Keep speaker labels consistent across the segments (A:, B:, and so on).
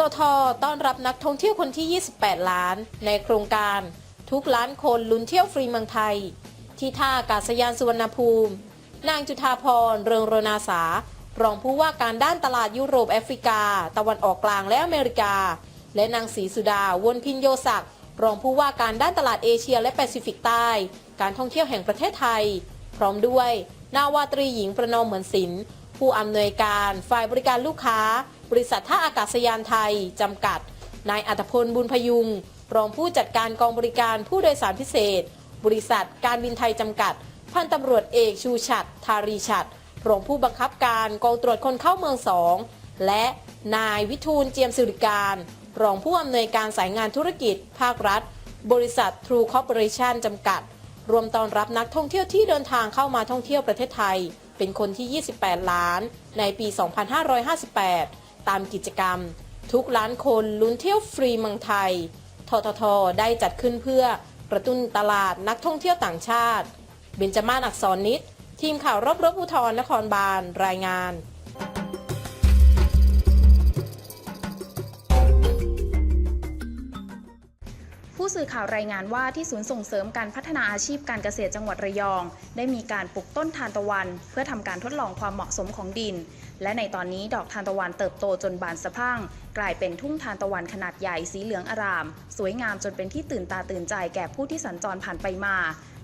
A: ตทต้อนรับนักท่องเที่ยวคนที่ 28 ล้าน ในโครงการ ทุกล้านคนลุ้นเที่ยวฟรีเมืองไทย ที่ท่าอากาศยานสุวรรณภูมิ นางจุธาพร เริงโรนาสารองผู้ว่าการด้านตลาดยุโรปแอฟริกา ตะวันออกกลางและอเมริกา และนางศรีสุดาวนพินโยศักดิ์รองผู้ว่าการด้านตลาดเอเชียและแปซิฟิกใต้ การท่องเที่ยวแห่งประเทศไทย พร้อมด้วย นาวาตรีหญิงประนอมเหมือนศิลป์ผู้อำนวยการฝ่ายบริการลูกค้า บริษัทท่าอากาศยานไทย จำกัด นายอัตพลบุญพยุง รองผู้จัดการกองบริการผู้โดยสารพิเศษ บริษัทการบินไทยจำกัด พันตำรวจเอกชูชัดทารีชัด รองผู้บังคับการกองตรวจคนเข้าเมืองสองและนายวิทูลเจียมสิริการ รองผู้อำนวยการสายงานธุรกิจ ภาครัฐ บริษัท True Corporation จำกัด รวมต้อนรับนักท่องเที่ยวที่เดินทางเข้ามาท่องเที่ยวประเทศไทย เป็นคนที่ 28 ล้าน ในปี 2558 ตามกิจกรรม ทุกล้านคนลุ้นเที่ยวฟรีเมืองไทย ททท ได้จัดขึ้นเพื่อกระตุ้นตลาดนักท่องเที่ยวต่างชาติ เบญจมาศอักษรนิดทีมข่าวรบรบอุทรนครบาลรายงาน
B: สื่อข่าวรายงานว่าที่ศูนย์ส่งเสริมการพัฒนาอาชีพการเกษตรจังหวัดระยอง ได้มีการปลูกต้นทานตะวัน เพื่อทำการทดลองความเหมาะสมของดิน และในตอนนี้ดอกทานตะวันเติบโตจนบานสะพั่งกลายเป็นทุ่งทานตะวันขนาดใหญ่สีเหลืองอาราม สวยงามจนเป็นที่ตื่นตาตื่นใจแก่ผู้ที่สัญจรผ่านไปมา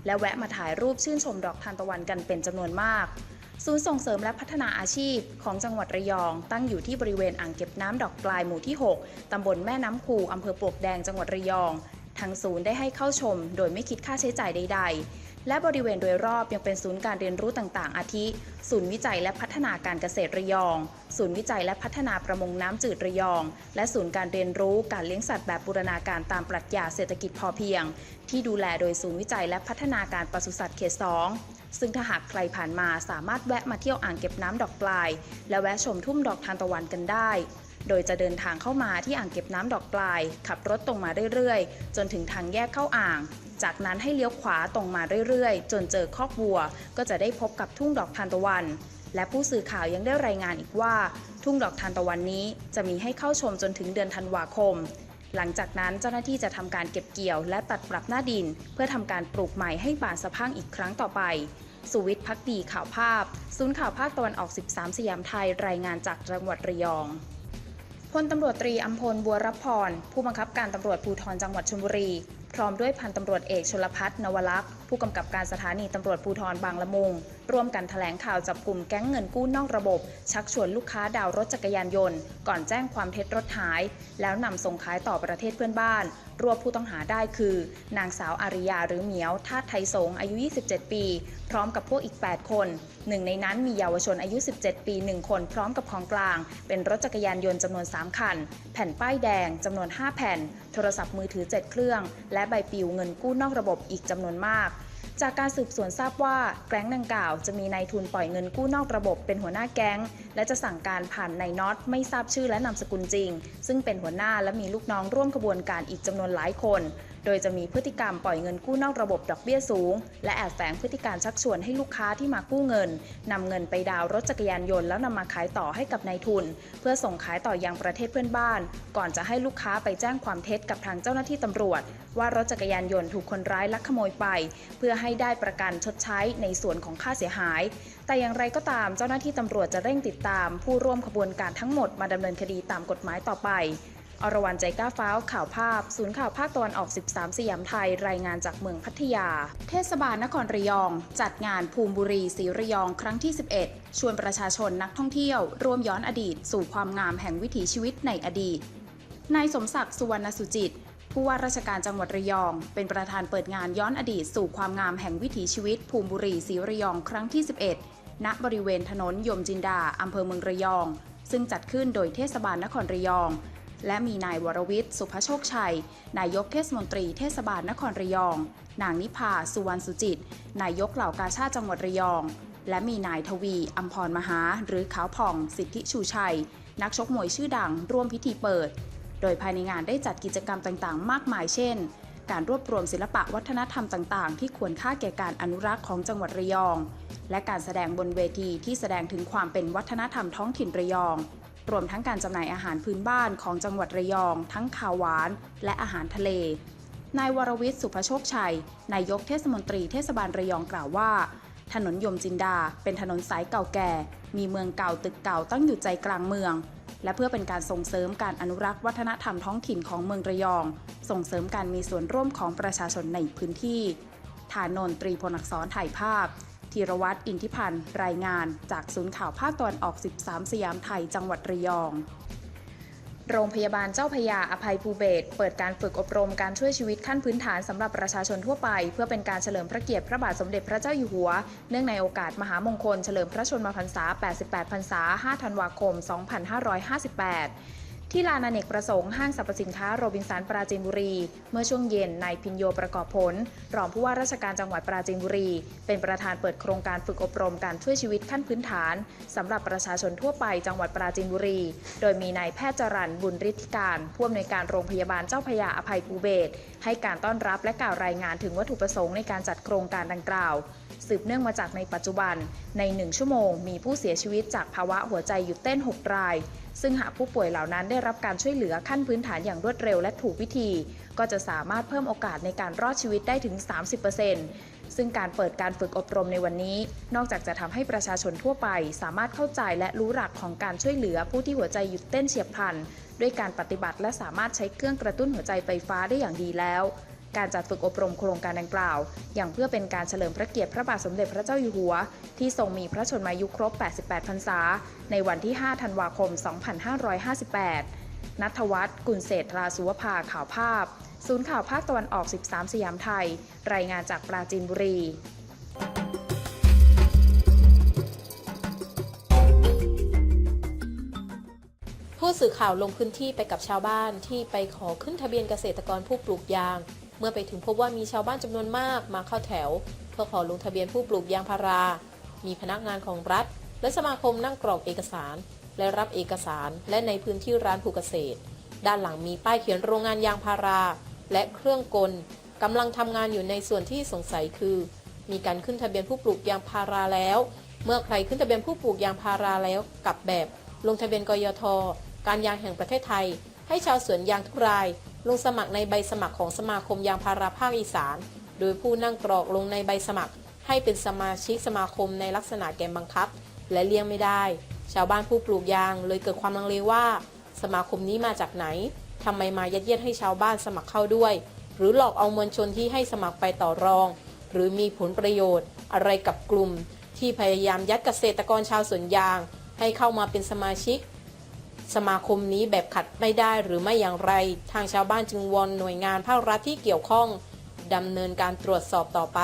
B: และแวะมาถ่ายรูปชื่นชมดอกทานตะวันกันเป็นจำนวนมากศูนย์ส่งเสริมและพัฒนาอาชีพของจังหวัดระยอง ตั้งอยู่ที่บริเวณอ่างเก็บน้ำดอกปลายหมู่ที่ 6 ตำบลแม่น้ำคูอำเภอปลวกแดงจังหวัดระยอง ทางศูนย์ได้ให้เข้าชม โดยไม่คิดค่าใช้จ่ายใด ๆ และบริเวณโดยรอบยังเป็นศูนย์การเรียนรู้ต่างๆ อาทิ ศูนย์วิจัยและพัฒนาการเกษตรระยอง ศูนย์วิจัยและพัฒนาประมงน้ำจืดระยอง และศูนย์การเรียนรู้การเลี้ยงสัตว์แบบบูรณาการตามปรัชญาเศรษฐกิจพอเพียง ที่ดูแลโดยศูนย์วิจัยและพัฒนาการปศุสัตว์เขต2ซึ่งถ้าหากใครผ่านมาสามารถแวะมาเที่ยวอ่างเก็บน้ำดอกปลาย และแวะชมทุ่งดอกทานตะวันกันได้ โดยจะเดินทางเข้ามาที่อ่างเก็บน้ำดอกปลาย ขับรถตรงมาเรื่อยๆ จนถึงทางแยกเข้าอ่าง จากนั้นให้เลี้ยวขวาตรงมาเรื่อยๆ จนเจอคอกวัว ก็จะได้พบกับทุ่งดอกทานตะวัน และผู้สื่อข่าวยังได้รายงานอีกว่า ทุ่งดอกทานตะวันนี้ จะมีให้เข้าชมจนถึงเดือนธันวาคมหลังจากนั้นเจ้าหน้าที่จะทำการเก็บเกี่ยวและตัดปรับหน้าดิน เพื่อทำการปลูกใหม่ให้บานสะพังอีกครั้งต่อไป สุวิทย์พักดีข่าวภาพ ศูนย์ข่าวภาคตะวันออก 13 สยามไทย รายงานจากจังหวัดระยอง พลตำรวจตรีอัมพลบัวรับพร ผู้บังคับการตำรวจภูธรจังหวัดชลบุรี พร้อมด้วยพันตำรวจเอกชลพัฒนวลักษ์ผู้กำกับการสถานีตำรวจภูธรบางละมุง ร่วมกันแถลงข่าวจับกลุ่มแก๊งเงินกู้นอกระบบ ชักชวนลูกค้าดาวรถจักรยานยนต์ ก่อนแจ้งความเท็จรถหาย แล้วนำส่งขายต่อประเทศเพื่อนบ้าน รวบผู้ต้องหาได้คือ นางสาวอาริยาหรือเหมียวทาตไทยสงอายุ 27 ปี พร้อมกับพวกอีก 8 คนหนึ่งในนั้นมีเยาวชนอายุ 17 ปี 1 คนพร้อมกับของกลาง เป็นรถจักรยานยนต์จำนวน 3 คัน แผ่นป้ายแดงจำนวน 5 แผ่น โทรศัพท์มือถือ 7 เครื่อง และใบปลิวเงินกู้นอกระบบอีกจำนวนมาก จากการสืบสวนทราบว่าแก๊งดังกล่าวจะมีนายทุนปล่อยเงินกู้นอกระบบเป็นหัวหน้าแก๊ง และจะสั่งการผ่านนายน็อตไม่ทราบชื่อและนามสกุลจริง ซึ่งเป็นหัวหน้าและมีลูกน้องร่วมขบวนการอีกจำนวนหลายคน โดยจะมีพฤติกรรมปล่อยเงินกู้นอกระบบดอกเบี้ยสูง และแอบแฝงพฤติการชักชวนให้ลูกค้าที่มากู้เงินนำเงินไปดาวรถจักรยานยนต์แล้วนำมาขายต่อให้กับนายทุน เพื่อส่งขายต่อยังประเทศเพื่อนบ้าน ก่อนจะให้ลูกค้าไปแจ้งความเท็จกับทางเจ้าหน้าที่ตำรวจ ว่ารถจักรยานยนต์ถูกคนร้ายลักขโมยไป เพื่อให้ได้ประกันชดใช้ในส่วนของค่าเสียหาย แต่อย่างไรก็ตามเจ้าหน้าที่ตำรวจจะเร่งติดตาม ผู้ร่วมขบวนการทั้งหมดมาดำเนินคดีตามกฎหมายต่อไป อรวรรณใจกล้าฟ้าวข่าวภาพ ศูนย์ข่าวภาคตะวันออก 13 สยามไทย รายงานจากเมืองพัทยา เทศบาลนครระยอง จัดงานภูมิบุรีศรีระยองครั้งที่ 11 ชวนประชาชนนักท่องเที่ยว ร่วมย้อนอดีต สู่ความงามแห่งวิถีชีวิตในอดีต นายสมศักดิ์สุวรรณสุจิตผู้ว่าราชการจังหวัดระยอง เป็นประธานเปิดงานย้อนอดีต สู่ความงามแห่งวิถีชีวิต ภูมิบุรีศรีระยองครั้งที่ 11 ณ บริเวณถนนยมจินดาอำเภอเมืองระยอง ซึ่งจัดขึ้นโดยเทศบาลนครระยอง และมีนายวรวิทย์ สุภโชคชัย นายกเทศมนตรีเทศบาลนครระยอง นางนิพาสุวรรณสุจิต นายกเหล่ากาชาติจังหวัดระยอง และมีนายทวีอัมพรมหา หรือขาวผ่อง สิทธิชูชัย นักชกมวยชื่อดัง ร่วมพิธีเปิด โดยภายในงานได้จัดกิจกรรมต่างๆ มากมายเช่น การรวบรวมศิลปะวัฒนธรรมต่างๆ ที่ควรค่าแก่การอนุรักษ์ของจังหวัดระยอง และการแสดงบนเวทีที่แสดงถึงความเป็นวัฒนธรรมท้องถิ่นระยอง รวมทั้งการจำหน่ายอาหารพื้นบ้านของจังหวัดระยอง ทั้งข้าวหวาน และอาหารทะเล นายวรวิทย์สุภโชคชัย นายกเทศมนตรีเทศบาลระยองกล่าวว่า ถนนยมจินดา เป็นถนนสายเก่าแก่ มีเมืองเก่าตึกเก่าตั้งอยู่ใจกลางเมือง และเพื่อเป็นการส่งเสริมการอนุรักษ์วัฒนธรรมท้องถิ่นของเมืองระยอง ส่งเสริมการมีส่วนร่วมของประชาชนในพื้นที่ฐานนตรีพลอักษรถ่ายภาพ ธีรวัตรอินทิพันธ์ รายงานจากศูนย์ข่าวภาคตะวันออก 13 สยามไทย จังหวัดระยอง โรงพยาบาลเจ้าพยาอภัยภูเบศเปิดการฝึกอบรมการช่วยชีวิตขั้นพื้นฐานสำหรับประชาชนทั่วไป เพื่อเป็นการเฉลิมพระเกียรติพระบาทสมเด็จพระเจ้าอยู่หัว เนื่องในโอกาสมหามงคลเฉลิมพระชนมพรรษา 88 พรรษา 5 ธันวาคม 2558 ที่ลานอเนกประสงค์ห้างสรรพสินค้าโรบินสันปราจีนบุรี เมื่อช่วงเย็นนายพินโยประกอบผล รองผู้ว่าราชการจังหวัดปราจีนบุรี เป็นประธานเปิดโครงการฝึกอบรมการช่วยชีวิตขั้นพื้นฐานสำหรับประชาชนทั่วไปจังหวัดปราจีนบุรี โดยมีนายแพทย์จรันบุญฤทธิการผู้อำนวยการโรงพยาบาลเจ้าพยาอภัยภูเบศให้การต้อนรับและกล่าวรายงานถึงวัตถุประสงค์ในการจัดโครงการดังกล่าว สืบเนื่องมาจากในปัจจุบัน ใน 1 ชั่วโมง มีผู้เสียชีวิตจากภาวะหัวใจหยุดเต้น 6 ราย ซึ่งหากผู้ป่วยเหล่านั้นได้รับการช่วยเหลือขั้นพื้นฐานอย่างรวดเร็วและถูกวิธี ก็จะสามารถเพิ่มโอกาสในการรอดชีวิตได้ถึง 30%ซึ่งการเปิดการฝึกอบรมในวันนี้ นอกจากจะทำให้ประชาชนทั่วไป สามารถเข้าใจและรู้หลักของการช่วยเหลือผู้ที่หัวใจหยุดเต้นเฉียบพลันด้วยการปฏิบัติและสามารถใช้เครื่องกระตุ้นหัวใจไฟฟ้าได้อย่างดีแล้ว การจัดฝึกอบรมโครงการดังกล่าว อย่างเพื่อเป็นการเฉลิมพระเกียรติพระบาทสมเด็จพระเจ้าอยู่หัว ที่ทรงมีพระชนมายุครบ 88 พรรษา ในวันที่ 5 ธันวาคม 2558 นัทวัฒน์กุลเศรษฐราสุวภาข่าวภาพ ศูนย์ข่าวภาคตะวันออก 13 สยามไทย รายงานจากปราจีนบุรี
A: ผู้สื่อข่าวลงพื้นที่ไปกับชาวบ้านที่ไปขอขึ้นทะเบียนเกษตรกรผู้ปลูกยาง เมื่อไปถึงพบว่ามีชาวบ้านจำนวนมากมาเข้าแถว เพื่อขอลงทะเบียนผู้ปลูกยางพารา มีพนักงานของรัฐ และสมาคมนั่งกรอกเอกสาร และรับเอกสารและในพื้นที่ร้านผูกเกษตร ด้านหลังมีป้ายเขียนโรงงานยางพารา และเครื่องกลกำลังทำงานอยู่ในส่วนที่สงสัยคือ มีการขึ้นทะเบียนผู้ปลูกยางพาราแล้ว เมื่อใครขึ้นทะเบียนผู้ปลูกยางพาราแล้วกับแบบ ลงทะเบียนกยทการยางแห่งประเทศไทย ให้ชาวสวนยางทุกราย ลงสมัครในใบสมัครของสมาคมยางพาราภาคอีสาน โดยผู้นั่งกรอกลงในใบสมัคร ให้เป็นสมาชิกสมาคมในลักษณะแกมบังคับ และเลี่ยงไม่ได้ ชาวบ้านผู้ปลูกยางเลยเกิดความลังเลว่า สมาคมนี้มาจากไหนทำไมมายัดเยียดให้ชาวบ้านสมัครเข้าด้วย หรือหลอกเอามวลชนที่ให้สมัครไปต่อรอง หรือมีผลประโยชน์ อะไรกับกลุ่ม ที่พยายามยัดเกษตรกรชาวสวนยาง ให้เข้ามาเป็นสมาชิก สมาคมนี้แบบขัดไม่ได้หรือไม่อย่างไร ทางชาวบ้านจึงวอนหน่วยงานภาครัฐที่เกี่ยวข้องดำเนินการตรวจสอบต่อไป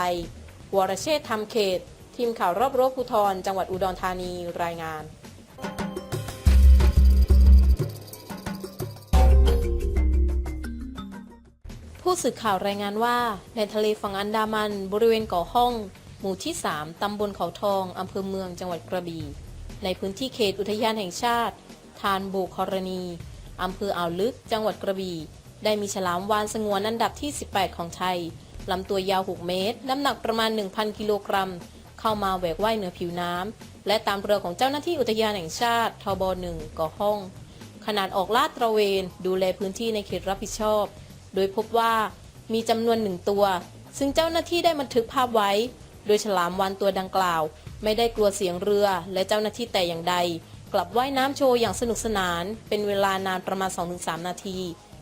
A: วรเชษฐ์ทำเขต ทีมข่าวรอบรั้วภูธรจังหวัดอุดรธานีรายงานผู้สื่อข่าวรายงานว่า ในทะเลฝั่งอันดามัน บริเวณเกาะห้อง หมู่ที่ 3 ตำบลเขาทอง อำเภอเมืองจังหวัดกระบี่ ในพื้นที่เขตอุทยานแห่งชาติ ทานโบกครณีอำเภออ่าวลึก จังหวัดกระบี่ ได้มีฉลามวานสงวนอันดับที่ 18 ของไทย ลำตัวยาว 6 เมตร น้ำหนักประมาณ 1,000 กิโลกรัม เข้ามาแหวกว่ายเหนือผิวน้ำ และตามเรือของเจ้าหน้าที่อุทยานแห่งชาติทบ1กาะห้อง ขนาดออกลาดตระเวน ดูแลพื้นที่ในเขตรับผิดชอบ โดยพบว่ามีจำนวนหนึ่งตัว ซึ่งเจ้าหน้าที่ได้บันทึกภาพไว้ โดยฉลามวานตัวดังกล่าว ไม่ได้กลัวเสียงเรือและเจ้าหน้าที่แต่อย่างใด กลับว่ายน้ำโชว์อย่างสนุกสนาน เป็นเวลานานประมาณ 2-3 นาที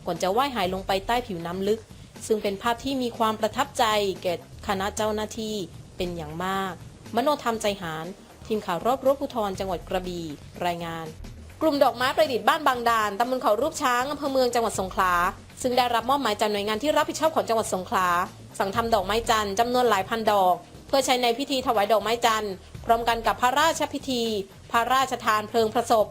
A: ก่อนจะว่ายหายลงไปใต้ผิวน้ำลึก ซึ่งเป็นภาพที่มีความประทับใจแก่คณะเจ้าหน้าที่เป็นอย่างมาก มโนธรรมใจหาร ทีมข่าวรอบรั้วภูธรจังหวัดกระบี่รายงาน กลุ่มดอกไม้ประดิษฐ์บ้านบางดานตำบลเขารูปช้างอำเภอเมืองจังหวัดสงขลาซึ่งได้รับมอบหมายจากหน่วยงานที่รับผิดชอบของจังหวัดสงขลาสั่งทำดอกไม้จันทร์จำนวนหลายพันดอก พื่อใช้ในพิธีถวายดอกไม้จันทร์พร้อมกันกับพระราชพิธี พระราชทานเพลิงพระศพ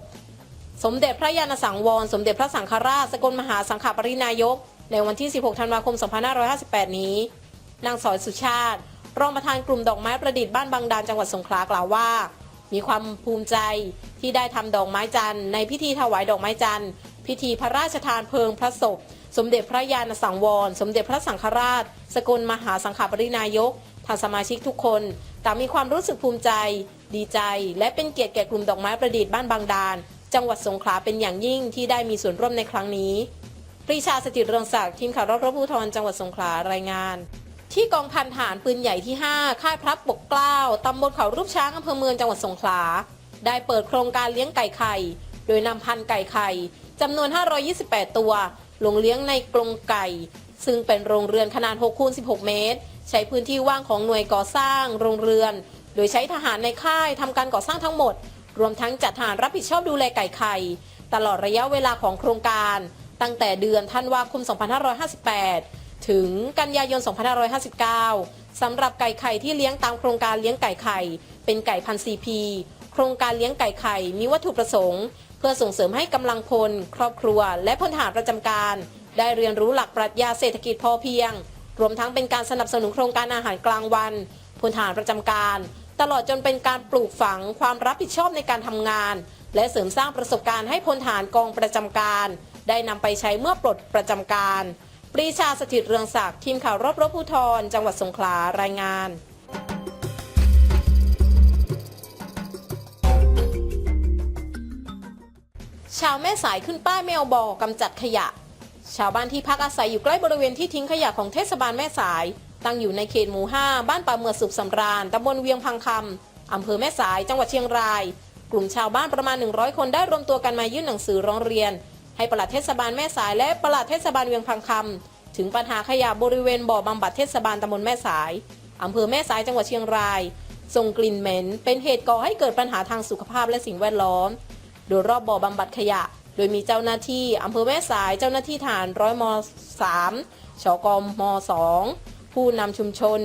A: สมเด็จพระยาณสังวร สมเด็จพระสังฆราชสกลมหาสังฆปรินายก ในวันที่ 16 ธันวาคม 2558 นี้ นางสอยสุชาติ รองประธานกลุ่มดอกไม้ประดิษฐ์บ้านบางดานจังหวัดสงขลากล่าวว่า มีความภูมิใจที่ได้ทำดอกไม้จันทร์ในพิธีถวายดอกไม้จันทร์พิธีพระราชทานเพลิงพระศพ สมเด็จพระยาณสังวร สมเด็จพระสังฆราช สกลมหาสังฆปรินายก ทางสมาชิกทุกคนต่างมีความรู้สึกภูมิใจ ดีใจ และเป็นเกียรติแก่กลุ่มดอกไม้ประดิษฐ์บ้านบางดาน จังหวัดสงขลาเป็นอย่างยิ่งที่ได้มีส่วนร่วมในครั้งนี้ปรีชาสถิตเรืองศักดิ์ทีมข่าวรอบรภูธรจังหวัดสงขลารายงาน ที่กองพันฐานปืนใหญ่ที่ 5 ค่ายพระปกเกล้าตำบลเขารูปช้างอำเภอเมืองจังหวัดสงขลาได้เปิดโครงการเลี้ยงไก่ไข่ โดยนำพันไก่ไข่จำนวน 528 ตัวลงเลี้ยงในกรงไก่ ซึ่งเป็นโรงเรือนขนาด6คูณ16 เมตร ใช้พื้นที่ว่างของหน่วยก่อสร้างโรงเรือน โดยใช้ทหารในค่ายทำการก่อสร้างทั้งหมด รวมทั้งจัดทหารรับผิดชอบดูแลไก่ไข่ ตลอดระยะเวลาของโครงการ ตั้งแต่เดือนธันวาคม 2558 ถึงกันยายน 2559 สำหรับไก่ไข่ที่เลี้ยงตามโครงการเลี้ยงไก่ไข่ เป็นไก่พันซีพีโครงการเลี้ยงไก่ไข่มีวัตถุประสงค์ เพื่อส่งเสริมให้กำลังพล ครอบครัว และพลทหารประจำการ ได้เรียนรู้หลักปรัชญาเศรษฐกิจพอเพียง รวมทั้งเป็นการสนับสนุนโครงการอาหารกลางวันพลทหารประจำการ ตลอดจนเป็นการปลูกฝังความรับผิดชอบในการทำงาน และเสริมสร้างประสบการณ์ให้พลทหารกองประจำการ ได้นำไปใช้เมื่อปลดประจำการ ปรีชาสถิตเรืองศักดิ์ทีมข่าวรบรบภูธรจังหวัดสงขลารายงานชาวแม่สายขึ้นป้ายไม่เอาบ่อกำจัดขยะ ชาวบ้านที่พักอาศัยอยู่ใกล้บริเวณที่ทิ้งขยะของเทศบาลแม่สาย ตั้งอยู่ในเขตหมู่ 5 บ้านป่าเมือสุขสำราญตำบลเวียงพังคำอำเภอแม่สายจังหวัดเชียงราย กลุ่มชาวบ้านประมาณ 100 คนได้รวมตัวกันมายื่นหนังสือร้องเรียน ให้ปลัดเทศบาลแม่สายและปลัดเทศบาลเวียงพังคำถึงปัญหาขยะบริเวณบ่อบำบัดเทศบาลตำบลแม่สายอำเภอแม่สายจังหวัดเชียงรายส่งกลิ่นเหม็น เป็นเหตุก่อให้เกิดปัญหาทางสุขภาพและสิ่งแวดล้อม โดยรอบบ่อบำบัดขยะ ดยมีเจ้าหน้าที่อำเภอแม่สายเจ้าหน้าที่ฐานร้อยม3ชกมม2ผู้นำชุมชน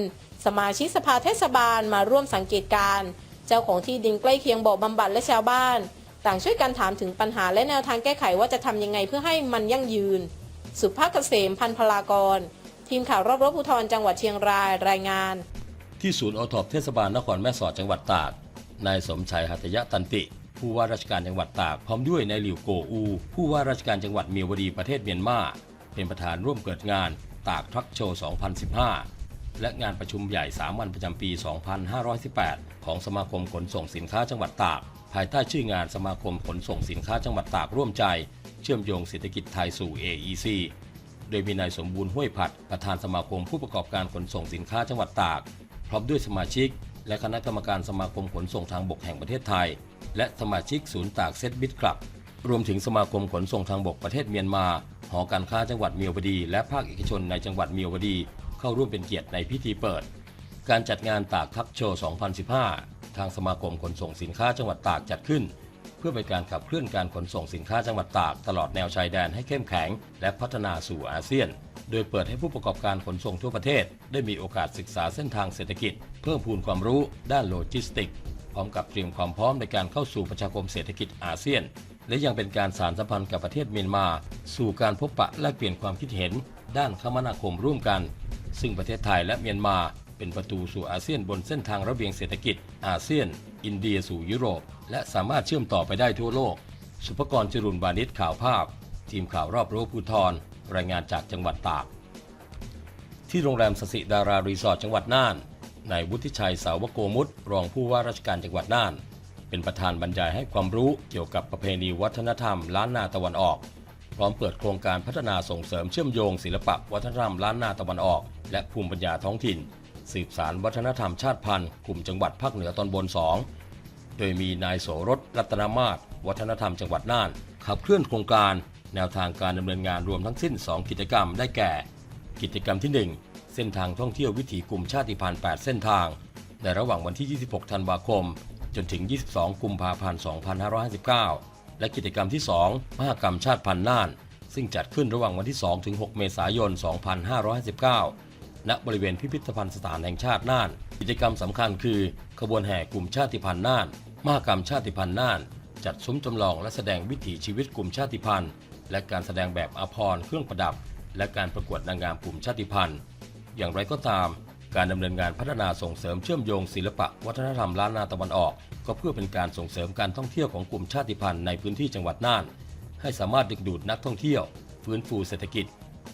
A: สมาชิกสภาเทศบาลมาร่วมสังเกตการเจ้าของที่ดินใกล้เคียงบ่อบำบัดและชาวบ้าน ต่างช่วยกันถามถึงปัญหาและแนวทางแก้ไขว่าจะทำยังไงเพื่อให้มันยั่งยืน สุภาพเกษมพันพลากร ทีมข่าวรอบรบภูธรจังหวัดเชียงรายรายงาน
C: ที่ศูนย์อทอปเทศบาลนครแม่สอดจังหวัดตากนายสมชัยหัตยะตันติ ผู้ว่าราชการจังหวัดตากพร้อมด้วยนายหลิวโกอู ผู้ว่าราชการจังหวัดเมียวดีประเทศเมียนมาเป็นประธานร่วมเกิดงานตากทรัคโชว์ 2015 และงานประชุมใหญ่3วันประจำปี 2518 ของสมาคมขนส่งสินค้าจังหวัดตาก ภายใต้ชื่องานสมาคมขนส่งสินค้าจังหวัดตากร่วมใจ เชื่อมโยงเศรษฐกิจไทยสู่ AEC โดยมีนายสมบูรณ์ห้วยผัด ประธานสมาคมผู้ประกอบการขนส่งสินค้าจังหวัดตาก พร้อมด้วยสมาชิก และคณะกรรมการสมาคมขนส่งทางบกแห่งประเทศไทย และสมาชิกศูนย์ตากเซตบิทคลับ รวมถึงสมาคมขนส่งทางบกประเทศเมียนมา หอการค้าจังหวัดเมียวดี และภาคเอกชนในจังหวัดเมียวดี เข้าร่วมเป็นเกียรติในพิธีเปิด การจัดงานตากทักโชว์ 2015 ทางสมาคมขนส่งสินค้าจังหวัดตากจัดขึ้น เพื่อเป็นการขับเคลื่อนการขนส่งสินค้าจังหวัดตากตลอดแนวชายแดนให้เข้มแข็ง และพัฒนาสู่อาเซียนโดยเปิดให้ผู้ประกอบการขนส่งทั่วประเทศ ได้มีโอกาสศึกษาเส้นทางเศรษฐกิจ เพิ่มพูนความรู้ด้านโลจิสติกส์ พร้อมกับเตรียมความพร้อมในการเข้าสู่ประชาคมเศรษฐกิจอาเซียน และยังเป็นการสานสัมพันธ์กับประเทศเมียนมา สู่การพบปะแลกเปลี่ยนความคิดเห็น ด้านคมนาคมร่วมกัน ซึ่งประเทศไทยและเมียนมาเป็นประตูสู่อาเซียนบนเส้นทางระเบียงเศรษฐกิจ อาเซียน อินเดียสู่ยุโรป และสามารถเชื่อมต่อไปได้ทั่วโลก สุภกรจรุนบานิชข่าวภาพ ทีมข่าวรอบรู้ภูทรรายงานจากจังหวัดตาก ที่โรงแรมสสิดารารีสอร์ทจังหวัดน่าน นายวุฒิชัยสาวโกมุตรองผู้ว่าราชการจังหวัดน่าน เป็นประธานบรรยายให้ความรู้เกี่ยวกับประเพณีวัฒนธรรมล้านนาตะวันออก พร้อมเปิดโครงการพัฒนาส่งเสริมเชื่อมโยงศิลปะวัฒนธรรมล้านนาตะวันออก และภูมิปัญญาท้องถิ่น สืบสารวัฒนธรรมชาติพันธุ์กลุ่มจังหวัดภาคเหนือตอนบน 2 โดยมีนายโสรสรัตนมาศวัฒนธรรมจังหวัดน่าน ขับเคลื่อนโครงการ แนวทางการดำเนินงานรวมทั้งสิ้น 2 กิจกรรมได้แก่ กิจกรรมที่ 1 เส้นทางท่องเที่ยววิถีกลุ่มชาติพันธุ์ 8 เส้นทาง ในระหว่างวันที่ 26 ธันวาคม จนถึง 22 กุมภาพันธ์ 2559 และกิจกรรมที่ 2 มหกรรมชาติพันธุ์น่าน ซึ่งจัดขึ้นระหว่างวันที่ 2 ถึง 6 เมษายน 2559 ณ บริเวณพิพิธภัณฑ์สถานแห่งชาติน่าน กิจกรรมสำคัญคือขบวนแห่กลุ่มชาติพันธุ์น่าน มหกรรมชาติพันธุ์น่าน จัดซุ้มจำลองและแสดงวิถีชีวิตกลุ่มชาติพันธุ์ และการแสดงแบบอภรณ์เครื่องประดับ และการประกวดนางงามกลุ่มชาติพันธุ์ อย่างไรก็ตาม การดำเนินงานพัฒนาส่งเสริมเชื่อมโยงศิลปะ วัฒนธรรมล้านนาตะวันออก ก็เพื่อเป็นการส่งเสริมการท่องเที่ยวของกลุ่มชาติพันธุ์ในพื้นที่จังหวัดน่าน ให้สามารถดึงดูดนักท่องเที่ยว ฟื้นฟูเศรษฐกิจ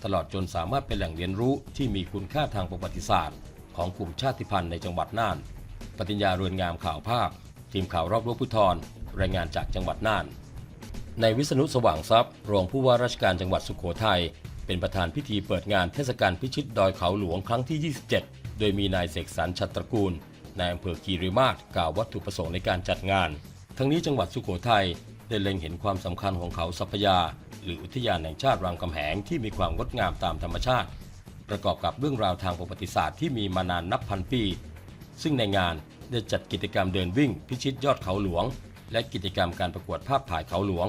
C: ตลอดจนสามารถเป็นแหล่งเรียนรู้ที่มีคุณค่าทางประวัติศาสตร์ ของกลุ่มชาติพันธุ์ในจังหวัดน่าน ปฏิญญาเรือนงามข่าวภาพ ทีมข่าวรอบรู้พุทธรรายงานจากจังหวัดน่านในวิษณุสว่างทรัพย์ รองผู้ว่าราชการจังหวัดสุโขทัย เป็นประธานพิธีเปิดงานเทศกาลพิชิตดอยเขาหลวงครั้งที่ 27 โดยมีนายเสกสรรชัตรกูลนายอำเภอคีรีมาศกล่าววัตถุประสงค์ในการจัดงาน ทั้งนี้จังหวัดสุโขทัยได้เล็งเห็นความสำคัญของเขาสัพยา หรืออุทยานแห่งชาติรามคำแหงที่มีความงดงามตามธรรมชาติ ประกอบกับเรื่องราวทางประวัติศาสตร์ที่มีมานานนับพันปี ซึ่งในงานได้จัดกิจกรรมเดินวิ่ง พิชิตยอดเขาหลวง และกิจกรรมการประกวดภาพถ่ายเขาหลวง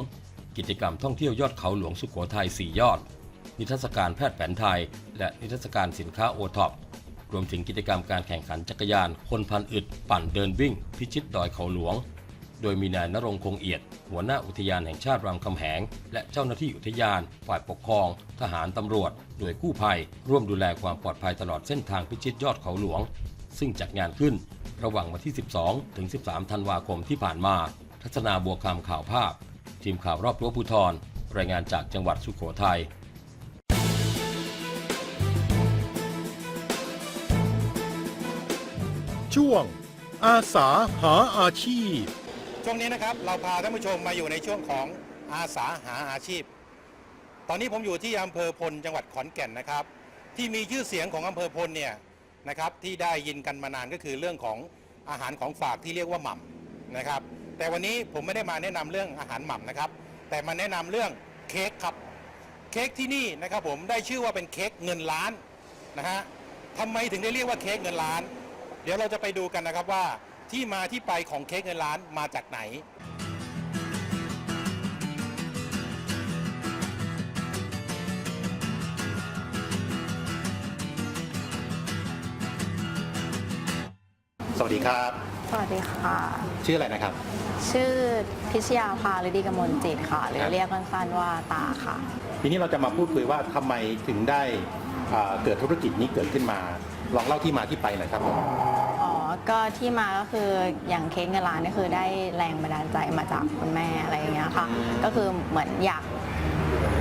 C: กิจกรรมท่องเที่ยวยอดเขาหลวงสุโขทัย4ยอด นิทรรศการแพทย์แผนไทย และนิทรรศการสินค้าโอท็อปรวมถึงกิจกรรมการแข่งขันจักรยาน คนพันอึด ปั่นเดินวิ่ง พิชิตดอยเขาหลวง โดยมีนายนรงคงเอียด หัวหน้าอุทยานแห่งชาติรามคำแหง และเจ้าหน้าที่อุทยาน ฝ่ายปกครอง ทหารตำรวจ หน่วยกู้ภัย ร่วมดูแลความปลอดภัยตลอดเส้นทางพิชิตยอดเขาหลวง ซึ่งจัดงานขึ้นระหว่างวันที่ 12 ถึง 13 ธันวาคมที่ผ่านมา ทัศนาบัวคำข่าวภาพ ทีมข่าวรอบรั้วภูทรรายงานจากจังหวัดสุโขทัย
D: ช่วง อาสาหาอาชีพ
E: ช่วงนี้นะครับเราพาท่านผู้ชมมาอยู่ในช่วงของอาสาหาอาชีพ ตอนนี้ผมอยู่ที่อำเภอพลจังหวัดขอนแก่นนะครับ ที่มีชื่อเสียงของอำเภอพลเนี่ยนะครับที่ได้ยินกันมานานก็คือเรื่องของอาหารของฝากที่เรียกว่าหม่ำนะครับ แต่วันนี้ผมไม่ได้มาแนะนำเรื่องอาหารหม่ำนะครับ แต่มาแนะนำเรื่องเค้กครับเค้กที่นี่นะครับผมได้ชื่อว่าเป็นเค้กเงินล้านนะฮะทำไมถึงได้เรียกว่าเค้กเงินล้าน เดี๋ยวเราจะไปดูกันนะครับว่าที่มาที่ไปของเค้กเงินล้านมาจากไหน สวัสดีครับ
F: สวัสดีค่ะ
E: ชื่ออะไรนะครับ
F: ชื่อพิชยาภาฤดีกมลจิตค่ะ หรื
E: ครั
F: อบ เรียกสั้นๆว่าตาค่ะ
E: ทีนี้เราจะมาพูดคุยว่าทำไมถึงได้ อ่าเกิดธุรกิจนี้เกิดขึ้นมา ลองเล่าที่มาที่ไปหน่อยครับผม
F: อ๋อ ก็ที่มาก็คืออย่างเค้กเงินล้านนี่คือได้แรงบันดาลใจมาจากคุณแม่อะไรอย่างเงี้ยค่ะ ก็คือเหมือนอยาก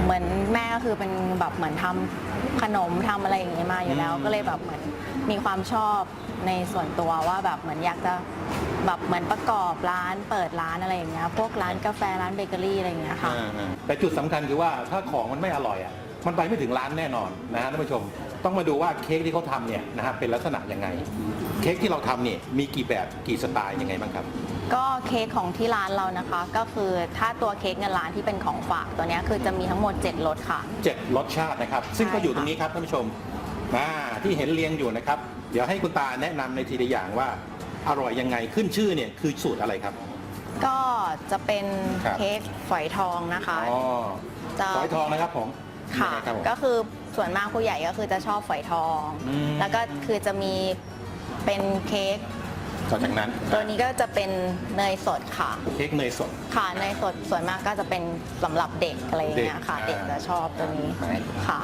F: เหมือนแม่ก็คือเป็นแบบเหมือนทำขนมทำอะไรอย่างเงี้ยมาอยู่แล้วก็เลยแบบเหมือนมีความชอบในส่วนตัวว่าแบบเหมือนอยากจะแบบเหมือนประกอบร้านเปิดร้านอะไรอย่างเงี้ยพวกร้านกาแฟร้านเบเกอรี่อะไรอย่างเงี้ยค่ะ
E: อ่าๆแต่จุดสำคัญคือว่าถ้าของมันไม่อร่อยอะ มันไปไม่ถึงร้านแน่นอนนะฮะท่านผู้ชม ต้องมาดูว่าเค้กที่เขาทำเนี่ยนะฮะเป็นลักษณะยังไง เค้กที่เราทำเนี่ยมีกี่แบบกี่สไตล์ยังไงบ้างครับ
F: ก็เค้กของที่ร้านเรานะคะ ก็คือถ้าตัวเค้กเงินล้านที่เป็นของฝากตัวเนี้ยคือจะมีทั้งหมด 7รสค่ะ
E: เจ็ดรสชาตินะครับ ซึ่งก็อยู่ตรงนี้ครับท่านผู้ชมอ่าที่เห็นเรียงอยู่นะครับ เดี๋ยวให้คุณตาแนะนำในทีละอย่างว่าอร่อยยังไงขึ้นชื่อเนี่ยคือสูตรอะไรครับ
F: ก็จะเป็น
E: ครับ
F: เค้กฝอยทองนะคะ
E: อ๋อ
F: จะ
E: ฝอยทองนะครับผม
F: ค่ะ
E: ยังไงครับผม
F: ก็คือส่วนมากผู้ใหญ่ก็คือจะชอบฝอยทอง
E: อืม
F: แล้วก็คือจะมีเป็นเค้ก
E: ต่อจากนั้น
F: ตัวนี้ก็จะเป็นเนยสดค่ะ
E: เค้กเนยสด
F: ค่ะเนยสดส่วนมากก็จะเป็นสำหรับเด็กอะไรอย่างเงี้ยค่ะ
E: เด็
F: เด็
E: ก
F: ก
E: อ่า
F: จะชอบตัวนี้ค่ะ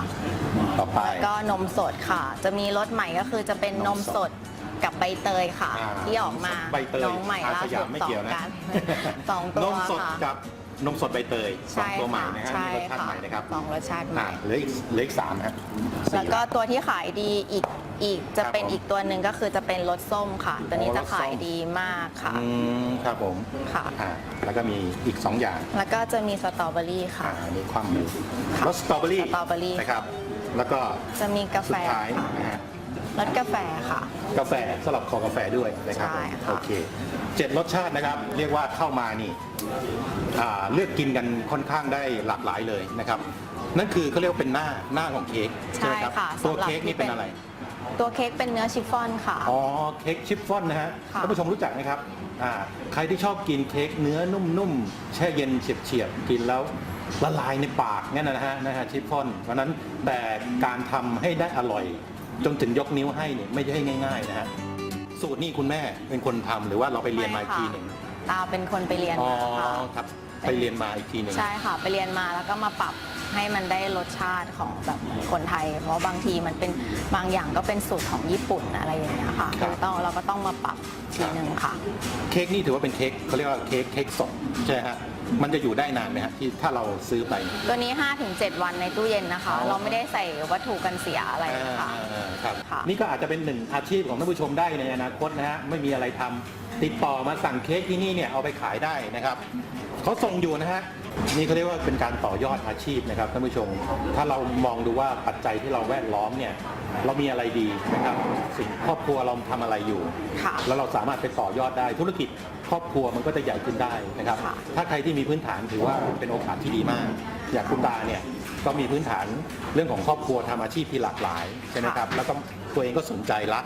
E: ต่อไป
F: แล้วก็นมสดค่ะ จะมีรสใหม่ก็คือจะเป็นนมสดกับใบเตยค่ะ
E: อ่า
F: ที่ออกมา
E: ใบเตย
F: น้องใหม่
E: อา
F: ล่า
E: ส
F: สุ
E: ยา
F: ด
E: มไม่
F: สอ
E: เกี่ยว
F: ง
E: นะ
F: กันสองตัวน
E: มสด
F: ค่ะ
E: กับ นมสดใบเตยสอ
F: ใช่
E: งตัวใหม่
F: ค่ะ
E: นะฮะ
F: ใช่
E: มีรสชาติ
F: ค่ะ
E: ใหม่นะครับ
F: สองรสชาติให
E: อ่า
F: ม่
E: เหลืออีกเหลืออีกสามฮะสี่
F: แล้วก็ตัวที่ขายดีอีกอีกจะเป็น
E: ครับผม
F: อีกตัวหนึ่งก็คือจะเป็นรสส้มค่ะ ตัวนี้
E: อ๋อ
F: จะ
E: รสส้ม
F: ขายดีมากค่ะ
E: อืมครับผม
F: ค่ะ
E: อ่าแล้วก็มีอีกสองอย่าง
F: แล้วก็จะมีสตรอเบอรี่
E: อ่า
F: ค่ะ
E: มีความมือ
F: ค่ะ
E: รสสตรอเบอรี่
F: สตรอเบอรี่
E: นะครับ แล้วก็
F: จะมีกา
E: สุ
F: แฟ
E: ดท้าย
F: ค่ะ
E: นะฮะ
F: รสกาแฟค่ะ
E: กาแฟสลับคอกาแฟด้วยนะครับ
F: ใช่
E: ผม
F: ค่ะ
E: โอเคเจ็ดรสชาตินะครับ เรียกว่าเข้ามานี่อ่าเลือกกินกันค่อนข้างได้หลากหลายเลยนะครับ นั่นคือเขาเรียกว่าเป็นหน้าหน้าของเค้กใช่ไหมครับ
F: ค่ะ
E: ตัว
F: สำหรับ
E: เค้กนี่เป็น อะไร
F: ตัวเค้กเป็นเนื้อชิฟฟ่อนค่ะ
E: อ๋อเค้กชิฟฟ่อนนะฮะ
F: ค่ะ
E: ท่านผู้ชมรู้จักไหมครับอ่าใครที่ชอบกินเค้กเนื้อนุ่มๆแช่เย็นเฉียบๆกินแล้วละลายในปากเนี่ยนะฮะนะฮะชิฟฟ่อนเพราะฉะนั้นแต่การทำให้ได้อร่อย จนถึงยกนิ้วให้เนี่ยไม่ใช่ง่ายๆนะฮะสูตรนี่คุณแม่เป็นคนทำหรือว่าเราไปเรียนมาอีกทีหนึ่ง
F: ตาเป็นคนไปเรียน
E: อ๋อ
F: มาค่ะ
E: ครับไปเรียนมาอีกทีหนึ่ง
F: ใช่ค่ะ ไปเรียนมาแล้วก็มาปรับให้มันได้รสชาติของแบบคนไทย เพราะบางทีมันเป็นบางอย่างก็เป็นสูตรของญี่ปุ่นอะไรอย่างเงี้ยค่ะคือต้องเราก็ต้องมาปรับทีนึงค่ะ
E: เค้กนี่ถือว่าเป็นเค้กเขาเรียกว่าเค้กเค้กสดใช่ไหมฮะ มันจะอยู่ได้นานไหมฮะที่ถ้าเราซื้อไป
F: ตัวนี้ 5-7 วันในตู้เย็นนะคะ
E: อ๋อ
F: เราไม่ได้ใส่วัตถุกันเสียอะไรค่ะ
E: อ่าครับ
F: ค่ะ
E: นี่ก็อาจจะเป็นหนึ่งอาชีพของท่านผู้ชมได้ในอนาคตนะฮะไม่มีอะไรทำติดต่อมาสั่งเค้กที่นี่เนี่ยเอาไปขายได้นะครับเขาส่งอยู่นะฮะนี่เขาเรียกว่าเป็นการต่อยอดอาชีพนะครับท่านผู้ชม ถ้าเรามองดูว่าปัจจัยที่เราแวดล้อมเนี่ยเรามีอะไรดีนะครับสิ่งครอบครัวเราทำอะไรอยู่
F: ค่ะ
E: แล้วเราสามารถไปต่อยอดได้ธุรกิจ ครอบครัวมันก็จะใหญ่ขึ้นได้นะครับ
F: ค่ะ
E: ถ้าใครที่มีพื้นฐานถือว่าเป็นโอกาสที่ดีมาก อย่างคุณตาเนี่ยก็มีพื้นฐานเรื่องของครอบครัวทำอาชีพที่หลากหลายใช่ไหมครับ แล้วก็ตัวเองก็สนใจรัก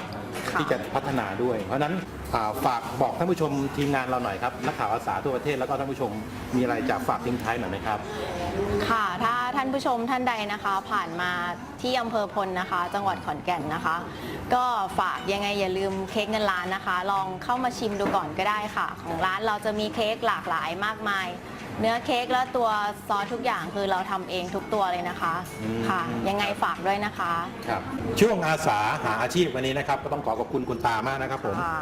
F: ค่ะ
E: ที่จะพัฒนาด้วย เพราะฉะนั้นอ่า ฝากบอกท่านผู้ชมทีมงานเราหน่อยครับนักข่าวอาสาทั่วประเทศแล้วก็ท่านผู้ชมมีอะไรจะฝากทิ้งท้ายหน่อยไหมครับ
F: ค่ะถ้าท่านผู้ชมท่านใดนะคะ ผ่านมาที่อำเภอพลนะคะ จังหวัดขอนแก่นนะคะ ก็ฝากยังไงอย่าลืมเค้กเงินล้านนะคะ ลองเข้ามาชิมดูก่อนก็ได้ค่ะ ของร้านเราจะมีเค้กหลากหลายมากมาย เนื้อเค้กและตัวซอสทุกอย่างคือเราทำเองทุกตัวเลยนะคะ
E: อืม
F: ค่ะ ยังไงฝากด้วยนะคะ
E: ครับช่วงอาสาหาอาชีพวันนี้นะครับ ก็ต้องขอขอบคุณคุณตามากนะครับผม
F: ค่ะ